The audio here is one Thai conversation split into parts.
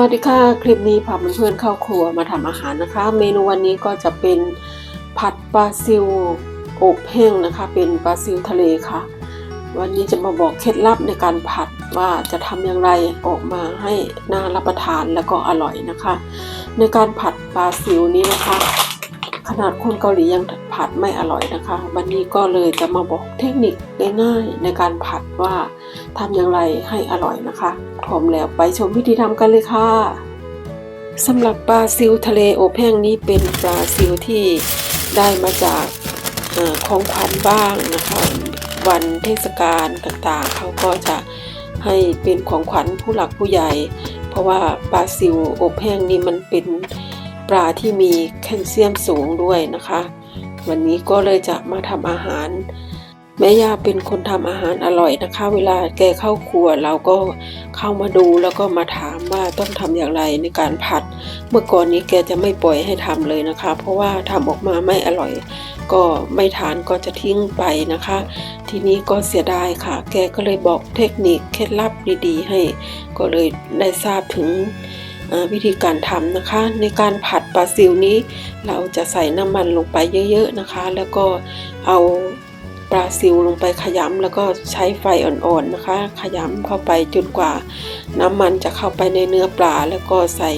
วัสดีค่ะ คลิปนี้พาเพื่อนๆเข้าครัวมาทำอาหารนะคะ เมนูวันนี้ก็จะเป็นผัดปลาซิวอบแห้งนะคะ เป็นปลาซิวทะเลค่ะ วันนี้จะมาบอกเคล็ดลับในการผัดว่าจะทำอย่างไรออกมาให้น่ารับประทานแล้วก็อร่อยนะคะ ในการผัดปลาซิวนี้นะคะ ขนาดคนเกาหลียังผัดไม่อร่อยนะคะ วันนี้ก็เลยจะมาบอกเทคนิคง่ายๆในการผัดว่าทำอย่างไรให้อร่อยนะคะพร้อมแล้วไปชมวิธีทำกันเลยค่ะสำหรับปลาซิวทะเลอบแห้งนี้เป็นปลาซิวที่ได้มาจากอของขวัญบ้างนะคะวันเทศกาลต่างๆ เขาก็จะให้เป็นของขวัญผู้หลักผู้ใหญ่ เพราะว่าปลาซิวอบแห้งนี้มันเป็น ปลาที่มีแคลเซียมสูงด้วยนะคะ วันนี้ก็เลยจะมาทำอาหาร แม่ย่าเป็นคนทำอาหารอร่อยนะคะ เวลาแกเข้าครัวเราก็เข้ามาดูแล้วก็มาถามว่าต้องทำอย่างไรในการผัด เมื่อก่อนนี้แกจะไม่ปล่อยให้ทำเลยนะคะ เพราะว่าทำออกมาไม่อร่อย ก็ไม่ทานก็จะทิ้งไปนะคะ ทีนี้ก็เสียดายค่ะ แกก็เลยบอกเทคนิคเคล็ดลับดีๆ ให้ ก็เลยได้ทราบถึง วิธีการทำนะคะ ในการผัดปลาซิวนี้ เราจะใส่น้ำมันลงไปเยอะๆนะคะ แล้วก็เอาปลาซิวลงไปขยำแล้วก็ใช้ไฟอ่อนๆนะคะ ขยำเข้าไปจนกว่า น้ำมันจะเข้าไปในเนื้อปลาแล้วก็ใส่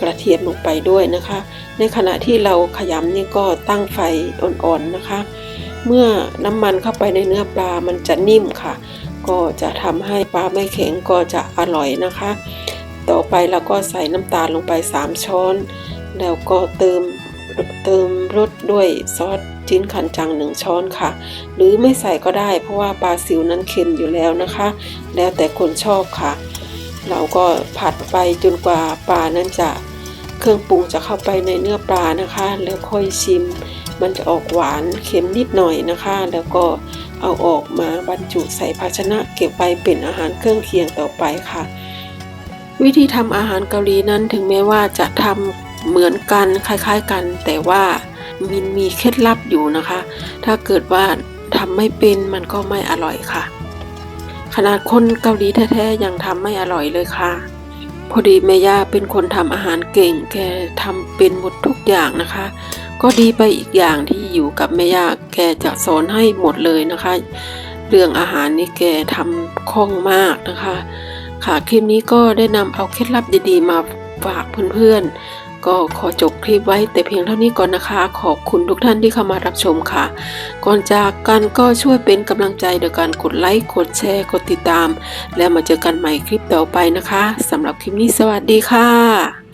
กระเทียมลงไปด้วยนะคะ ในขณะที่เราขยำนี่ก็ตั้งไฟอ่อนๆนะคะ เมื่อน้ำมันเข้าไปในเนื้อปลามันจะนิ่มค่ะ ก็จะทำให้ปลาไม่แข็งก็จะอร่อยนะคะ ต่อไปเราก็ใส่น้ำตาลลงไป 3 ช้อน แล้วก็เติมเติมรสด้วยซอสจิ้นขันจัง1ช้อนค่ะ หรือไม่ใส่ก็ได้ เพราะว่าปลาซิวนั้นเค็มอยู่แล้วนะคะ แล้วแต่คนชอบค่ะ เราก็ผัดไปจนกว่าปลานั้นจะเครื่องปรุงจะเข้าไปในเนื้อปลานะคะ แล้วค่อยชิม มันจะออกหวานเค็มนิดหน่อยนะคะ แล้วก็เอาออกมาบรรจุใส่ภาชนะเก็บไว้เป็นอาหารเครื่องเคียงต่อไปค่ะ วิธีทำอาหารเกาหลีนั้นถึงแม้ว่าจะทำเหมือนกันคล้ายๆกัน แต่ว่ามันมีเคล็ดลับอยู่นะคะ ถ้าเกิดว่าทำไม่เป็นมันก็ไม่อร่อยค่ะ ขนาดคนเกาหลีแท้ๆยังทำไม่อร่อยเลยค่ะ พอดีแม่ย่าเป็นคนทำอาหารเก่งแกทำเป็นหมดทุกอย่างนะคะ ก็ดีไปอีกอย่างที่อยู่กับแม่ย่าแกจะสอนให้หมดเลยนะคะ เรื่องอาหารนี่แกทำคล่องมากนะคะ ค่ะคลิปนี้ก็ได้นำเอาเคล็ดลับดีๆ มาฝากเพื่อนๆ ก็ขอจบคลิปไว้แต่เพียงเท่านี้ก่อนนะคะ ขอบคุณทุกท่านที่เข้ามารับชมค่ะ ก่อนจากกันก็ช่วยเป็นกำลังใจโดยการกดไลค์กดแชร์กดติดตาม แล้วมาเจอกันใหม่คลิปต่อไปนะคะสำหรับคลิปนี้สวัสดีค่ะ